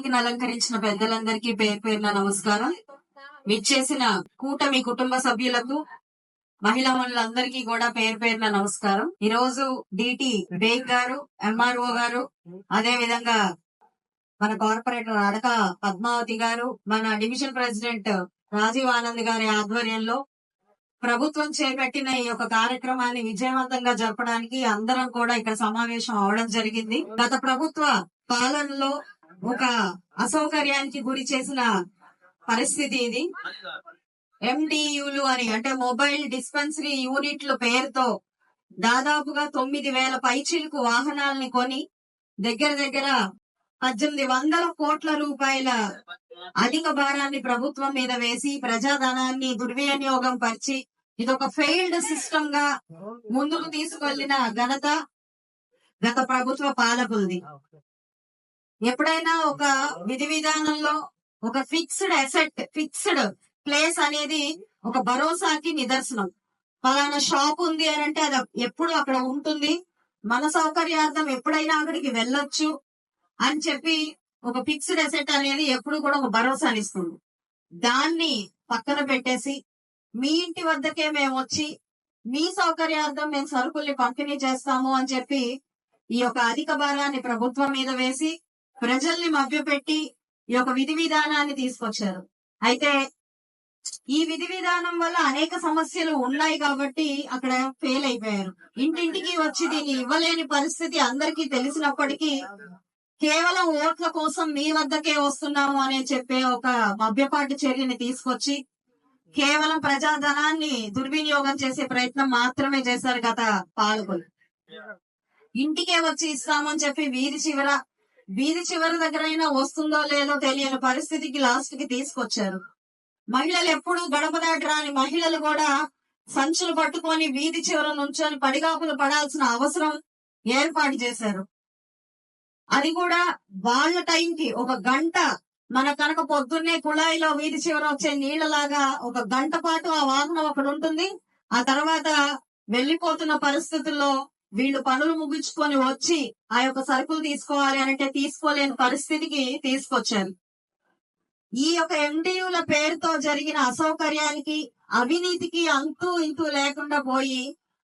వేదికను అలంకరించిన పెద్దలందరికీ పేరు పేరున నమస్కారం. విచ్చేసిన కూటమి కుటుంబ సభ్యులకు మహిళా మనులందరికీ కూడా పేరు పేరున నమస్కారం. ఈ రోజు డిటి బేగ్ గారు ఎంఆర్ఓ గారు అదే విధంగా మన కార్పొరేటర్ అడక పద్మావతి గారు మన డివిజన్ ప్రెసిడెంట్ రాజీవ్ ఆనంద్ గారి ఆధ్వర్యంలో ప్రభుత్వం చేపట్టిన ఈ యొక్క కార్యక్రమాన్ని విజయవంతంగా జరపడానికి అందరం కూడా ఇక్కడ సమావేశం అవడం జరిగింది. గత ప్రభుత్వ పాలనలో ఒక అసౌకర్యానికి గురి చేసిన పరిస్థితి ఇది. ఎండియులు అని అంటే మొబైల్ డిస్పెన్సరీ యూనిట్ల పేరుతో దాదాపుగా తొమ్మిది వేల పైచీలకు వాహనాలని కొని దగ్గర దగ్గర పద్దెనిమిది వందల కోట్ల రూపాయల అధిక భారాన్ని ప్రభుత్వం మీద వేసి ప్రజాధనాన్ని దుర్వినియోగం పరిచి ఇది ఒక ఫెయిల్డ్ సిస్టమ్గా ముందుకు తీసుకెళ్ళిన ఘనత గత ప్రభుత్వ పాలకులది. ఎప్పుడైనా ఒక విధి విధానంలో ఒక ఫిక్స్డ్ అసెట్ ఫిక్స్డ్ ప్లేస్ అనేది ఒక భరోసాకి నిదర్శనం. పలానా షాప్ ఉంది అని అంటే అది ఎప్పుడు అక్కడ ఉంటుంది మన సౌకర్యార్థం ఎప్పుడైనా అక్కడికి వెళ్ళొచ్చు అని చెప్పి ఒక ఫిక్స్డ్ అసెట్ అనేది ఎప్పుడు కూడా ఒక భరోసానిస్తుంది దాన్ని పక్కన పెట్టేసి మీ ఇంటి వద్దకే మేము వచ్చి మీ సౌకర్యార్థం మేము సరుకుల్ని పంపిణీ చేస్తాము అని చెప్పి ఈ యొక్క అధిక భారాన్ని ప్రభుత్వం మీద వేసి ప్రజల్ని మభ్యపెట్టి ఈ యొక్క విధి విధానాన్ని తీసుకొచ్చారు. అయితే ఈ విధి విధానం వల్ల అనేక సమస్యలు ఉన్నాయి కాబట్టి అక్కడ ఫెయిల్ అయిపోయారు. ఇంటింటికి వచ్చి దీన్ని ఇవ్వలేని పరిస్థితి అందరికీ తెలిసినప్పటికీ కేవలం ఓట్ల కోసం మీ వద్దకే వస్తున్నాము అనే చెప్పే ఒక మభ్యపాటు చర్యని తీసుకొచ్చి కేవలం ప్రజాధనాన్ని దుర్వినియోగం చేసే ప్రయత్నం మాత్రమే చేశారు గత పాలకులు. ఇంటికే వచ్చి ఇస్తామని చెప్పి వీధి చివర వీధి చివరి దగ్గరైనా వస్తుందో లేదో తెలియని పరిస్థితికి లాస్ట్కి తీసుకొచ్చారు. మహిళలు ఎప్పుడు గడప దాటరాని మహిళలు కూడా సంచులు పట్టుకొని వీధి చివర నుంచొని పడిగాపులు పడాల్సిన అవసరం ఏర్పాటు చేశారు. అది కూడా వాళ్ళ టైంకి ఒక గంట మన కనుక పొద్దున్నే కుళాయిలో వీధి చివర వచ్చే నీళ్ళలాగా ఒక గంట పాటు ఆ వాహనం అక్కడ ఉంటుంది. ఆ తర్వాత వెళ్ళిపోతున్న పరిస్థితుల్లో వీళ్ళు పనులు ముగించుకొని వచ్చి ఆ యొక్క సరుకులు తీసుకోవాలి అంటే తీసుకోలేని పరిస్థితికి తీసుకొచ్చారు. ఈ యొక్క ఎండియుల పేరుతో జరిగిన అసౌకర్యానికి అవినీతికి అంతూ ఇంతూ లేకుండా పోయి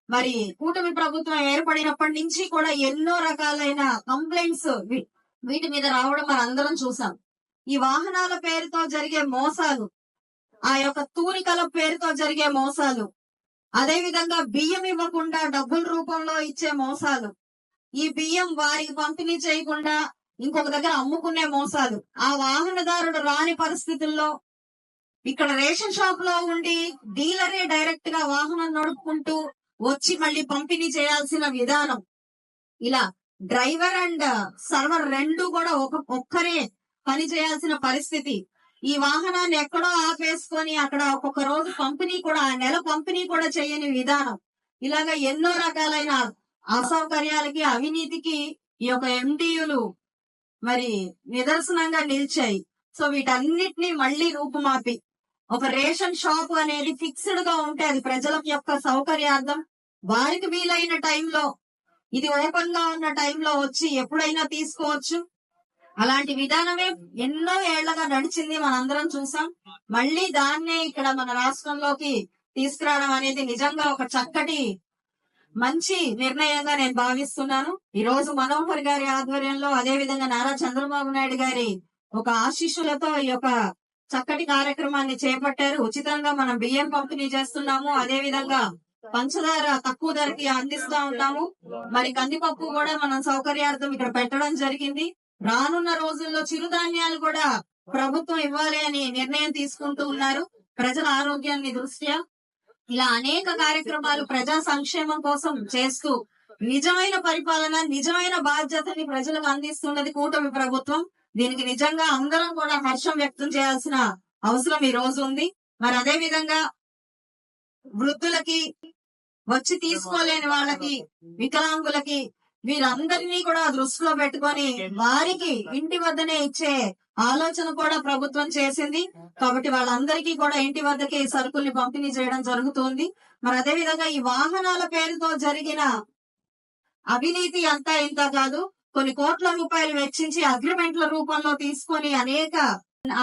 మరి కూటమి ప్రభుత్వం ఏర్పడినప్పటి నుంచి కూడా ఎన్నో రకాలైన కంప్లైంట్స్ వీటి మీద రావడం మనం అందరం చూసాం. ఈ వాహనాల పేరుతో జరిగే మోసాలు ఆ యొక్క తూనికల పేరుతో జరిగే మోసాలు అదే విధంగా బియ్యం ఇవ్వకుండా డబ్బుల రూపంలో ఇచ్చే మోసాలు. ఈ బియ్యం వారికి పంపిణీ చేయకుండా ఇంకొక దగ్గర అమ్ముకునే మోసాలు. ఆ వాహనదారుడు రాని పరిస్థితుల్లో ఇక్కడ రేషన్ షాప్లో ఉండి డీలరే డైరెక్ట్గా వాహనం నడుపుకుంటూ వచ్చి మళ్ళీ పంపిణీ చేయాల్సిన విధానం. ఇలా డ్రైవర్ అండ్ సర్వర్ రెండు కూడా ఒక ఒక్కరే పని చేయాల్సిన పరిస్థితి. ఈ వాహనాన్ని ఎక్కడో ఆపేసుకొని అక్కడ ఒక్కొక్క రోజు పంపిణీ కూడా ఆ నెల పంపిణీ కూడా చేయని విధానం. ఇలాగ ఎన్నో రకాలైన అసౌకర్యాలకి అవినీతికి ఈ యొక్క ఎండియులు మరి నిదర్శనంగా నిలిచాయి. సో వీటన్నిటిని మళ్ళీ రూపుమాపి. ఒక రేషన్ షాప్ అనేది ఫిక్స్డ్గా ఉంటే అది ప్రజల యొక్క సౌకర్యార్థం. వారికి వీలైన టైంలో ఇది ఓపెన్గా ఉన్న టైంలో వచ్చి ఎప్పుడైనా తీసుకోవచ్చు. అలాంటి విధానమే ఎన్నో ఏళ్ళగా నడిచింది మనందరం చూసాం. మళ్ళీ దాన్నే ఇక్కడ మన రాష్ట్రంలోకి తీసుకురావడం అనేది నిజంగా ఒక చక్కటి మంచి నిర్ణయంగా నేను భావిస్తున్నాను. ఈ రోజు మనోహర్ గారి ఆధ్వర్యంలో అదే విధంగా నారా చంద్రబాబు నాయుడు గారి ఒక ఆశీస్సులతో ఈ యొక్క చక్కటి కార్యక్రమాన్ని చేపట్టారు. ఉచితంగా మనం బియ్యం పంపిణీ చేస్తున్నాము. అదే విధంగా పంచదార తక్కువ ధరకి అందిస్తా ఉన్నాము. మరి కందిపప్పు కూడా మనం సౌకర్యార్థం ఇక్కడ పెట్టడం జరిగింది. రానున్న రోజుల్లో చిరుధాన్యాలు కూడా ప్రభుత్వం ఇవ్వాలి అని నిర్ణయం తీసుకుంటూ ఉన్నారు. ప్రజల ఆరోగ్యాన్ని దృష్ట్యా ఇలా అనేక కార్యక్రమాలు ప్రజా సంక్షేమం కోసం చేస్తూ నిజమైన పరిపాలన నిజమైన బాధ్యతని ప్రజలకు అందిస్తున్నది కూటమి ప్రభుత్వం. దీనికి నిజంగా అందరం కూడా హర్షం వ్యక్తం చేయాల్సిన అవసరం ఈ రోజు ఉంది. మరి అదే విధంగా వృద్ధులకి వచ్చి తీసుకోలేని వాళ్ళకి వికలాంగులకి వీరందరినీ కూడా దృష్టిలో పెట్టుకొని వారికి ఇంటి వద్దనే ఇచ్చే ఆలోచన కూడా ప్రభుత్వం చేసింది. కాబట్టి వాళ్ళందరికీ కూడా ఇంటి వద్దకే సరుకుల్ని పంపిణీ చేయడం జరుగుతుంది. మరి అదే విధంగా ఈ వాహనాల పేరుతో జరిగిన అవినీతి అంతా ఇంత కాదు. కొన్ని కోట్ల రూపాయలు వెచ్చించి అగ్రిమెంట్ల రూపంలో తీసుకొని అనేక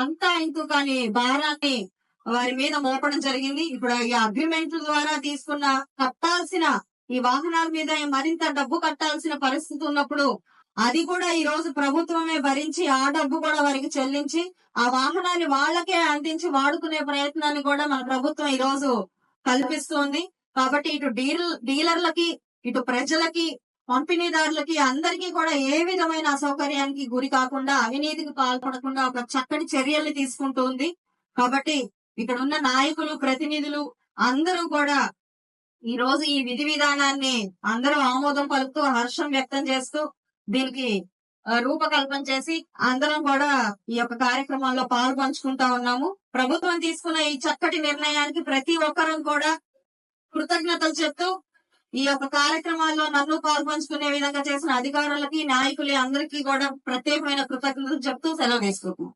అంతా ఇంత కాని భారాన్ని వారి మీద మోపడం జరిగింది. ఇప్పుడు ఈ అగ్రిమెంట్ల ద్వారా తీసుకున్న కట్టాల్సిన ఈ వాహనాల మీద మరింత డబ్బు కట్టాల్సిన పరిస్థితి ఉన్నప్పుడు అది కూడా ఈ రోజు ప్రభుత్వమే భరించి ఆ డబ్బు కూడా వారికి చెల్లించి ఆ వాహనాన్ని వాళ్ళకే అందించి వాడుకునే ప్రయత్నాన్ని కూడా మన ప్రభుత్వం ఈ రోజు కల్పిస్తోంది. కాబట్టి ఇటు డీల్ డీలర్లకి ఇటు ప్రజలకి పంపిణీదారులకి అందరికీ కూడా ఏ విధమైన అసౌకర్యానికి గురి కాకుండా అవినీతికి పాల్పడకుండా ఒక చక్కటి చర్యలు తీసుకుంటుంది. కాబట్టి ఇక్కడ ఉన్న నాయకులు ప్రతినిధులు అందరూ కూడా ఈ రోజు ఈ విధి విధానాన్ని అందరూ ఆమోదం పలుకుతూ హర్షం వ్యక్తం చేస్తూ దీనికి రూపకల్పన చేసి అందరం కూడా ఈ యొక్క కార్యక్రమంలో పాలు పంచుకుంటా ఉన్నాము. ప్రభుత్వం తీసుకున్న ఈ చక్కటి నిర్ణయానికి ప్రతి ఒక్కరం కూడా కృతజ్ఞతలు చెప్తూ ఈ యొక్క కార్యక్రమాల్లో నన్ను పాల్పంచుకునే విధంగా చేసిన అధికారులకి నాయకులు అందరికీ కూడా ప్రత్యేకమైన కృతజ్ఞతలు చెప్తూ సెలవు తీసుకుంటున్నాం.